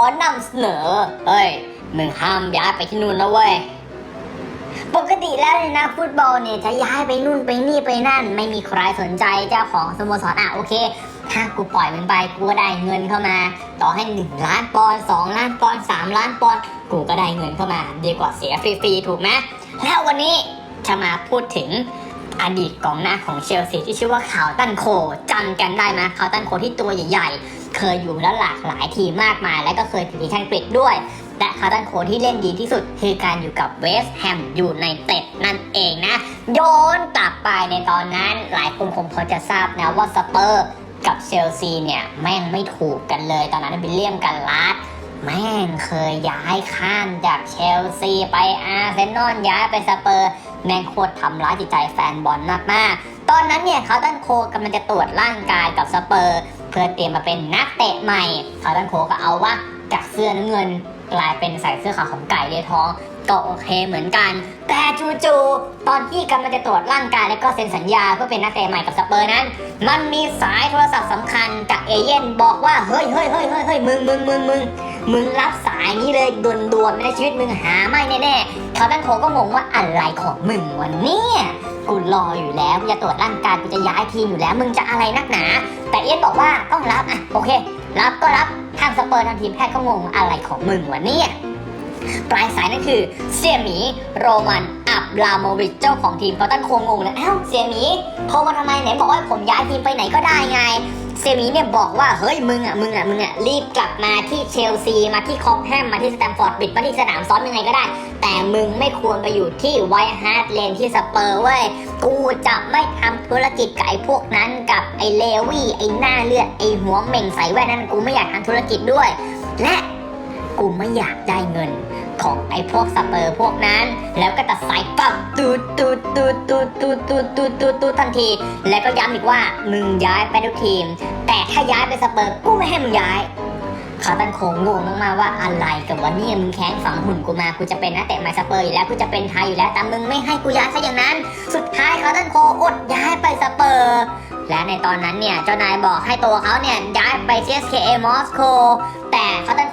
อนำเสนอ เฮ้ย มึงห้ามย้ายไปที่นู่นนะเว้ย ปกติแล้วเนี่ยนะฟุตบอลเนี่ยจะย้ายไปนู่นไปนี่ไปนั่น ไม่มีใครสนใจเจ้าของสโมสรอะโอเค ถ้ากูปล่อยมันไปกูก็ได้เงินเข้ามา ต่อให้หนึ่งล้านปอนด์สองล้านปอนด์สามล้านปอนด์กูก็ได้เงินเข้ามา ดีกว่าเสียฟรีๆถูกไหมแล้ววันนี้จะมาพูดถึง อดีตกองหน้าของเชลซีที่ชื่อว่าข่าวตันโคจำกันได้ไหมข่าวตันโคที่ตัวใหญ่ๆ เคยอยู่แล้วหลากหลายทีมมากมาย และก็เคยติดทีมชาติอังกฤษด้วย และคาร์ตันโคที่เล่นดีที่สุด คือการอยู่กับเวสต์แฮมอยู่ในเต็ดนั่นเองนะย้อนกลับไปในตอนนั้นหลายคนคงพอจะทราบนะว่าสเปอร์กับเชลซีเนี่ยแม่งไม่ถูกกันเลย ตอนนั้นวิลเลียมกันลาดแม่งเคยย้ายข้ามจากเชลซีไปอาร์เซนอลย้ายไปสเปอร์ แม่งโคตรทำร้ายจิตใจแฟนบอลมากๆ ตอนนั้นเนี่ยคาร์ตันโคกำลังจะตรวจร่างกายกับสเปอร์ เพื่อเตรียมมาเป็นนักเตะใหม่คาร์ตันโคก็เอาว่าจากเสื้อน้ำเงินกลายเป็นใส่เสื้อขาวของไก่เดทองก็โอเคเหมือนกัน แต่จู่ๆตอนที่กำลังจะตรวจร่างกายแล้วก็เซ็นสัญญาเพื่อเป็นนักเตะใหม่กับสเปอร์นั้น มันมีสายโทรศัพท์สำคัญจากเอเย่นบอกว่าเฮ้ยเฮ้ยเฮ้ยเฮ้ยเฮ้ยมึงมึงมึงมึง มึงรับสายนี้เลยด่วนๆในชีวิตมึงหาไม่แน่ๆเขาตั้งโคก็งงว่าอะไรของมึงวันนี้กูรออยู่แล้วกูจะตรวจร่างกายกูจะย้ายทีมอยู่แล้ว มึงจะอะไรนักหนา แต่เอเย่นบอกว่าต้องรับอะโอเค รับก็รับทางสเปอร์ทางทีมแพทย์ก็งงอะไรของมึงวะเนี่ยปลายสายนั่นคือเสี่ยหมีโรมันอับราโมวิชเจ้าของทีมเขาตั้งโคงงงเลยอ้าวเสี่ยหมีโทรมาทำไมไหนบอกว่าผมย้ายทีมไปไหนก็ได้ไง เซมีเนี่ยบอกว่าเฮ้ยมึงอะมึงอะมึงอะรีบกลับมาที่เชลซีมาที่คอปแฮมมาที่สแตมฟอร์ดบิดมาที่สนามซ้อมยังไงก็ได้ แต่มึงไม่ควรไปอยู่ที่ไวท์ฮาร์ดเลนที่สเปอร์เว้ยกูจะไม่ทำธุรกิจกับไอ้พวกนั้นกับไอ้เลวี่ไอ้หน้าเลือดไอ้หัวเหม่งใส่แว่นนั้นกูไม่อยากทำธุรกิจด้วย และกูไม่อยากได้เงิน ของไอ้พวกสเปอร์พวกนั้น แล้วก็ตัดสายปั๊บตูดตูดตูดตูดตูดตูดตูดตูดตูดทันที แล้วก็ย้ำอีกว่ามึงย้ายไปทุกทีม แต่ถ้าย้ายไปสเปอร์กูไม่ให้มึงย้ายคาร์ตันโคงงงมากๆว่าอะไรกับวันนี้มึงแค้นฝังหุ่นกูมากูจะเป็นนักเตะไมสเปอร์อยู่แล้วกูจะเป็นไทยอยู่แล้วแต่มึงไม่ให้กูย้ายซะอย่างนั้น สุดท้ายคาร์ตันโคอดย้ายไปสเปอร์และในตอนนั้นเนี่ย เจ้านายบอกให้ตัวเขาเนี่ย ย้ายไป CSKA มอสโก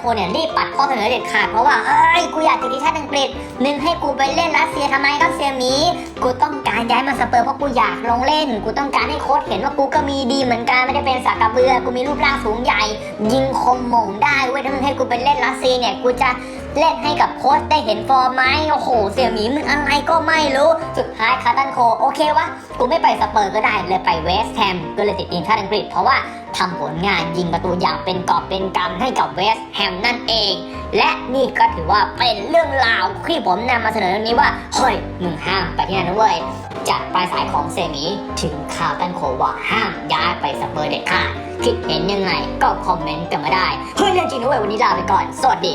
คนเนี่ยรีบปัดข้อเสนอเด็ดขาดเพราะว่าเอ้ยกูอยากติดทีมชาติอังกฤษ นึงให้กูไปเล่นรัสเซียทำไมก็เซียมี กูต้องการย้ายมาสเปอร์เพราะกูอยากลงเล่น กูต้องการให้โค้ชเห็นว่ากูก็มีดีเหมือนกันไม่ได้เป็นสากกระเบือ กูมีรูปร่างสูงใหญ่ ยิงคมหม่งได้เว้ยถ้ามึงให้กูไปเล่นรัสเซียเนี่ยกูจะเล่นให้กับโค้ชได้เห็นฟอร์มไหมโอ้โห เสี่ยหมีมึงอะไรก็ไม่รู้ สุดท้ายคาร์ตันโค โอเควะ กูไม่ไปสเปอร์ก็ได้เลยไปเวสต์แฮมก็เลยติดทีมชาติอังกฤษ เพราะว่าทำผลงานยิงประตูอย่างเป็นกอบเป็นกำให้กับเวสต์แฮมนั่นเอง และนี่ก็ถือว่าเป็นเรื่องราวที่ผมนำมาเสนอวันนี้ว่าเฮ้ยมึงห้ามไปที่นั่นนะเว้ย จากปลายสายของเซมีถึงข่าวตันโคว่าห้ามย้ายไปสเปอร์เด็ดขาดคิดเห็นยังไงก็คอมเมนต์กันมาได้ เฮ้ยเรื่องจริงนะเว้ยวันนี้ลาไปก่อน สวัสดี